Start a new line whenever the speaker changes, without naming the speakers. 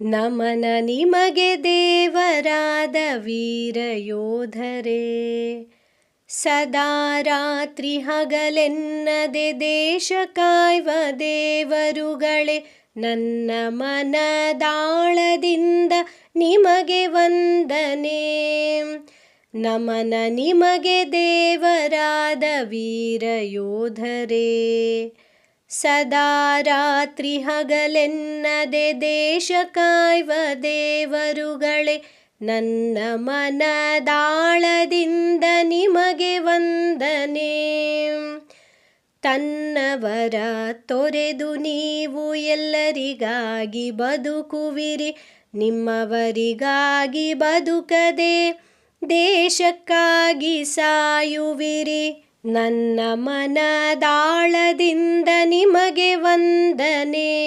ನಮನ ನಿಮಗೆ ದೇವರಾದ ವೀರ ಯೋಧರೇ ಸದಾ ರಾತ್ರಿ ಹಗಲೆನ್ನದೆ ದೇಶ ಕಾಯ್ವ ದೇವರುಗಳೇ, ನನ್ನ ಮನದಾಳದಿಂದ ನಿಮಗೆ ವಂದನೆ. ನಮನ ನಿಮಗೆ ದೇವರಾದ ವೀರ ಯೋಧರೇ ಸದಾ ರಾತ್ರಿ ಹಗಲೆನ್ನದೆ ದೇಶ ಕಾಯ್ವ ದೇವರುಗಳೇ, ನನ್ನ ಮನದಾಳದಿಂದ ನಿಮಗೆ ವಂದನೆ. ತನ್ನವರ ತೊರೆದು ನೀವು ಎಲ್ಲರಿಗಾಗಿ ಬದುಕುವಿರಿ, ನಿಮ್ಮವರಿಗಾಗಿ ಬದುಕದೆ ದೇಶಕ್ಕಾಗಿ ಸಾಯುವಿರಿ. ನನ್ನ ಮನದಾಳದಿಂದ ನಿಮಗೆ ವಂದನೆ.